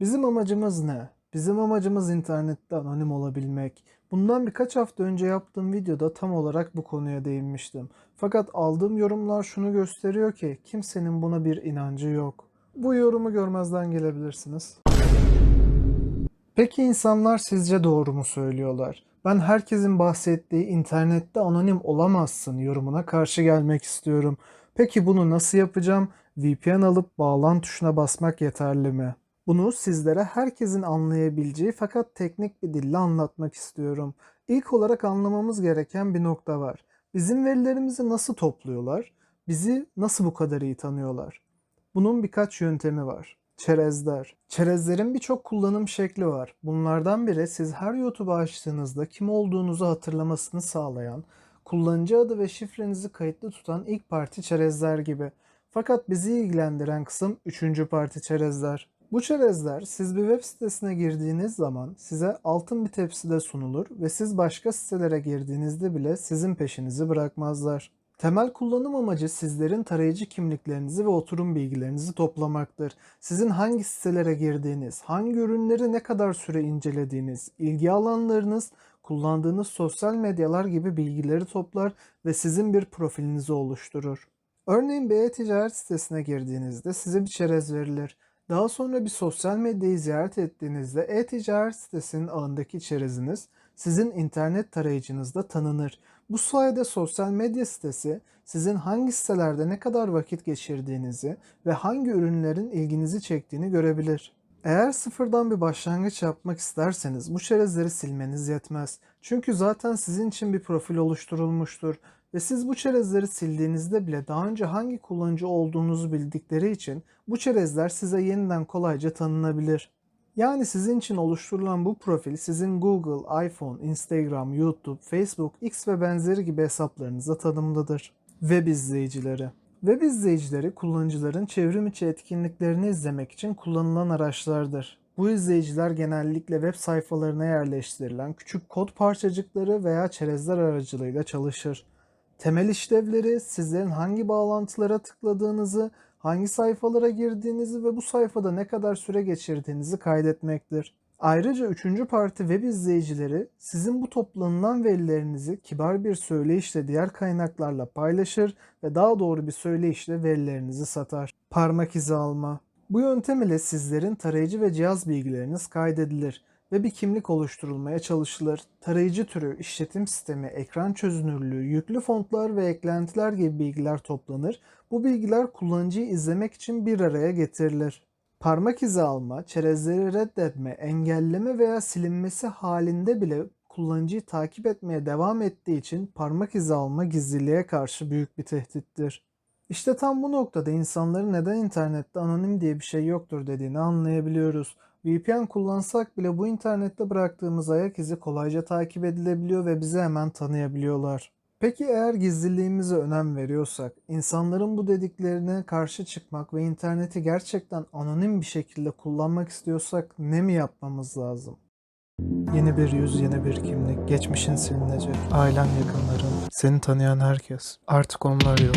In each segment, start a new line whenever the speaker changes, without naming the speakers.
Bizim amacımız ne? Bizim amacımız internette anonim olabilmek. Bundan birkaç hafta önce yaptığım videoda tam olarak bu konuya değinmiştim. Fakat aldığım yorumlar şunu gösteriyor ki kimsenin buna bir inancı yok. Bu yorumu görmezden gelebilirsiniz. Peki insanlar sizce doğru mu söylüyorlar? Ben herkesin bahsettiği internette anonim olamazsın yorumuna karşı gelmek istiyorum. Peki bunu nasıl yapacağım? VPN alıp bağlan tuşuna basmak yeterli mi? Bunu sizlere herkesin anlayabileceği fakat teknik bir dille anlatmak istiyorum. İlk olarak anlamamız gereken bir nokta var. Bizim verilerimizi nasıl topluyorlar? Bizi nasıl bu kadar iyi tanıyorlar? Bunun birkaç yöntemi var. Çerezler. Çerezlerin birçok kullanım şekli var. Bunlardan biri siz her YouTube açtığınızda kim olduğunuzu hatırlamasını sağlayan, kullanıcı adı ve şifrenizi kayıtlı tutan ilk parti çerezler gibi. Fakat bizi ilgilendiren kısım üçüncü parti çerezler. Bu çerezler siz bir web sitesine girdiğiniz zaman size altın bir tepside sunulur ve siz başka sitelere girdiğinizde bile sizin peşinizi bırakmazlar. Temel kullanım amacı sizlerin tarayıcı kimliklerinizi ve oturum bilgilerinizi toplamaktır. Sizin hangi sitelere girdiğiniz, hangi ürünleri ne kadar süre incelediğiniz, ilgi alanlarınız, kullandığınız sosyal medyalar gibi bilgileri toplar ve sizin bir profilinizi oluşturur. Örneğin bir e-ticaret sitesine girdiğinizde size bir çerez verilir. Daha sonra bir sosyal medyayı ziyaret ettiğinizde e-ticaret sitesinin ağındaki çereziniz sizin internet tarayıcınızda tanınır. Bu sayede sosyal medya sitesi sizin hangi sitelerde ne kadar vakit geçirdiğinizi ve hangi ürünlerin ilginizi çektiğini görebilir. Eğer sıfırdan bir başlangıç yapmak isterseniz bu çerezleri silmeniz yetmez. Çünkü zaten sizin için bir profil oluşturulmuştur ve siz bu çerezleri sildiğinizde bile daha önce hangi kullanıcı olduğunuzu bildikleri için bu çerezler size yeniden kolayca tanınabilir. Yani sizin için oluşturulan bu profil sizin Google, iPhone, Instagram, YouTube, Facebook, X ve benzeri gibi hesaplarınıza tanımlıdır. Web izleyicileri Web izleyicileri kullanıcıların çevrim içi etkinliklerini izlemek için kullanılan araçlardır. Bu izleyiciler genellikle web sayfalarına yerleştirilen küçük kod parçacıkları veya çerezler aracılığıyla çalışır. Temel işlevleri sizlerin hangi bağlantılara tıkladığınızı, hangi sayfalara girdiğinizi ve bu sayfada ne kadar süre geçirdiğinizi kaydetmektir. Ayrıca üçüncü parti web izleyicileri sizin bu toplanılan verilerinizi kibar bir söyleyişle diğer kaynaklarla paylaşır ve daha doğru bir söyleyişle verilerinizi satar. Parmak izi alma. Bu yöntem ile sizlerin tarayıcı ve cihaz bilgileriniz kaydedilir ve bir kimlik oluşturulmaya çalışılır. Tarayıcı türü, işletim sistemi, ekran çözünürlüğü, yüklü fontlar ve eklentiler gibi bilgiler toplanır. Bu bilgiler kullanıcıyı izlemek için bir araya getirilir. Parmak izi alma, çerezleri reddetme, engelleme veya silinmesi halinde bile kullanıcıyı takip etmeye devam ettiği için parmak izi alma gizliliğe karşı büyük bir tehdittir. İşte tam bu noktada insanların neden internette anonim diye bir şey yoktur dediğini anlayabiliyoruz. VPN kullansak bile bu internette bıraktığımız ayak izi kolayca takip edilebiliyor ve bizi hemen tanıyabiliyorlar. Peki eğer gizliliğimize önem veriyorsak, insanların bu dediklerine karşı çıkmak ve interneti gerçekten anonim bir şekilde kullanmak istiyorsak ne mi yapmamız lazım? Yeni bir yüz, yeni bir kimlik, geçmişin silinecek, ailen yakınların, seni tanıyan herkes. Artık onlar yok.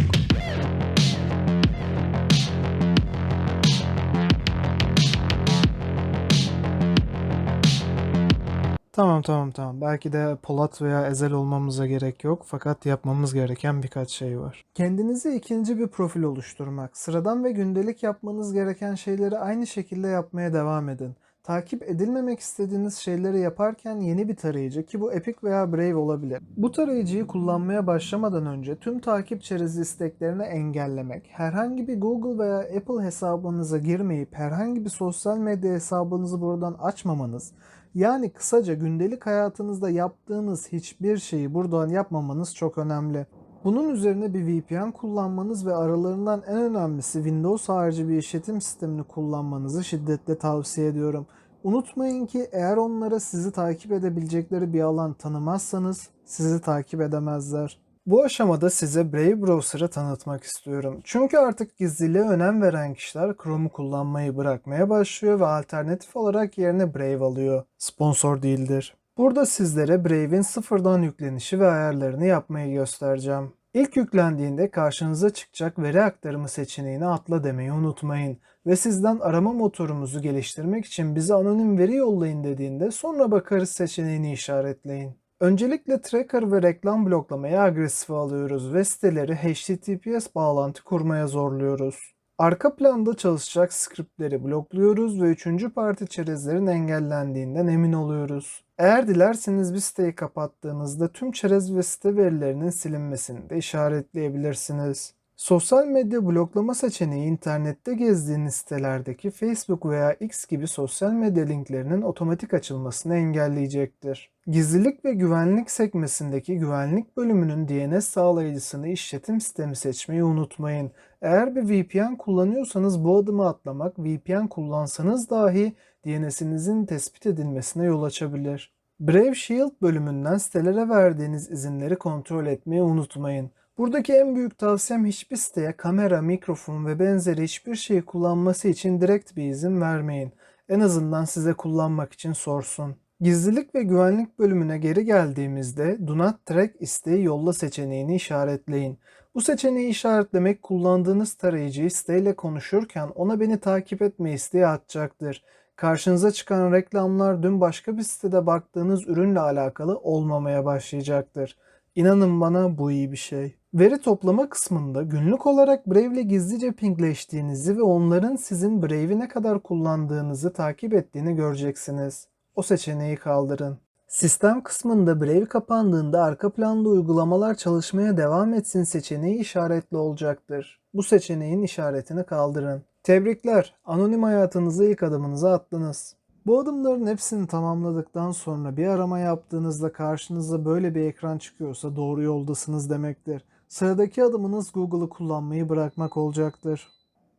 Tamam tamam tamam. Belki de Polat veya Ezel olmamıza gerek yok fakat yapmamız gereken birkaç şey var. Kendinize ikinci bir profil oluşturmak. Sıradan ve gündelik yapmanız gereken şeyleri aynı şekilde yapmaya devam edin. Takip edilmemek istediğiniz şeyleri yaparken yeni bir tarayıcı ki bu Epic veya Brave olabilir. Bu tarayıcıyı kullanmaya başlamadan önce tüm takip çerezi isteklerini engellemek, herhangi bir Google veya Apple hesabınıza girmeyip herhangi bir sosyal medya hesabınızı buradan açmamanız, yani kısaca gündelik hayatınızda yaptığınız hiçbir şeyi buradan yapmamanız çok önemli. Bunun üzerine bir VPN kullanmanız ve aralarından en önemlisi Windows harici bir işletim sistemini kullanmanızı şiddetle tavsiye ediyorum. Unutmayın ki eğer onlara sizi takip edebilecekleri bir alan tanımazsanız sizi takip edemezler. Bu aşamada size Brave Browser'ı tanıtmak istiyorum. Çünkü artık gizliliğe önem veren kişiler Chrome'u kullanmayı bırakmaya başlıyor ve alternatif olarak yerine Brave alıyor. Sponsor değildir. Burada sizlere Brave'in sıfırdan yüklenişi ve ayarlarını yapmayı göstereceğim. İlk yüklendiğinde karşınıza çıkacak veri aktarımı seçeneğine atla demeyi unutmayın. Ve sizden arama motorumuzu geliştirmek için bize anonim veri yollayın dediğinde sonra bakarız seçeneğini işaretleyin. Öncelikle tracker ve reklam bloklamayı agresife alıyoruz ve siteleri HTTPS bağlantı kurmaya zorluyoruz. Arka planda çalışacak skriptleri blokluyoruz ve üçüncü parti çerezlerin engellendiğinden emin oluyoruz. Eğer dilerseniz bir siteyi kapattığınızda tüm çerez ve site verilerinin silinmesini de işaretleyebilirsiniz. Sosyal medya bloklama seçeneği internette gezdiğiniz sitelerdeki Facebook veya X gibi sosyal medya linklerinin otomatik açılmasını engelleyecektir. Gizlilik ve güvenlik sekmesindeki güvenlik bölümünün DNS sağlayıcısını işletim sistemi seçmeyi unutmayın. Eğer bir VPN kullanıyorsanız bu adımı atlamak VPN kullansanız dahi DNS'inizin tespit edilmesine yol açabilir. Brave Shield bölümünden sitelere verdiğiniz izinleri kontrol etmeyi unutmayın. Buradaki en büyük tavsiyem hiçbir siteye kamera, mikrofon ve benzeri hiçbir şeyi kullanması için direkt bir izin vermeyin. En azından size kullanmak için sorsun. Gizlilik ve güvenlik bölümüne geri geldiğimizde Do Not Track isteği yolla seçeneğini işaretleyin. Bu seçeneği işaretlemek kullandığınız tarayıcıyı siteyle konuşurken ona beni takip etme isteği atacaktır. Karşınıza çıkan reklamlar dün başka bir sitede baktığınız ürünle alakalı olmamaya başlayacaktır. İnanın bana bu iyi bir şey. Veri toplama kısmında günlük olarak Brave ile gizlice pingleştiğinizi ve onların sizin Brave'i ne kadar kullandığınızı takip ettiğini göreceksiniz. O seçeneği kaldırın. Sistem kısmında Brave kapandığında arka planda uygulamalar çalışmaya devam etsin seçeneği işaretli olacaktır. Bu seçeneğin işaretini kaldırın. Tebrikler, anonim hayatınıza ilk adımınızı attınız. Bu adımların hepsini tamamladıktan sonra bir arama yaptığınızda karşınıza böyle bir ekran çıkıyorsa doğru yoldasınız demektir. Sıradaki adımınız Google'ı kullanmayı bırakmak olacaktır.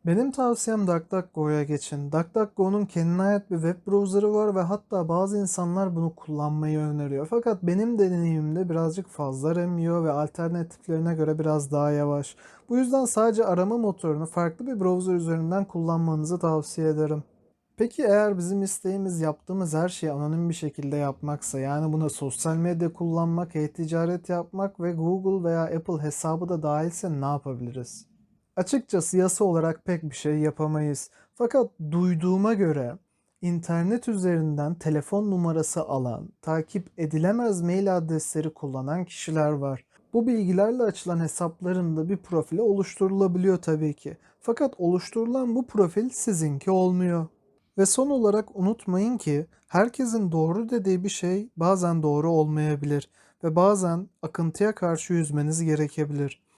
Benim tavsiyem DuckDuckGo'ya geçin. DuckDuckGo'nun kendine ait bir web browser'ı var ve hatta bazı insanlar bunu kullanmayı öneriyor. Fakat benim deneyimimde birazcık fazla RAM ve alternatiflerine göre biraz daha yavaş. Bu yüzden sadece arama motorunu farklı bir browser üzerinden kullanmanızı tavsiye ederim. Peki eğer bizim isteğimiz yaptığımız her şeyi anonim bir şekilde yapmaksa yani buna sosyal medya kullanmak, e-ticaret yapmak ve Google veya Apple hesabı da dahilse ne yapabiliriz? Açıkçası yasa olarak pek bir şey yapamayız. Fakat duyduğuma göre internet üzerinden telefon numarası alan, takip edilemez mail adresleri kullanan kişiler var. Bu bilgilerle açılan hesaplarında bir profili oluşturulabiliyor tabii ki. Fakat oluşturulan bu profil sizinki olmuyor. Ve son olarak unutmayın ki herkesin doğru dediği bir şey bazen doğru olmayabilir ve bazen akıntıya karşı yüzmeniz gerekebilir.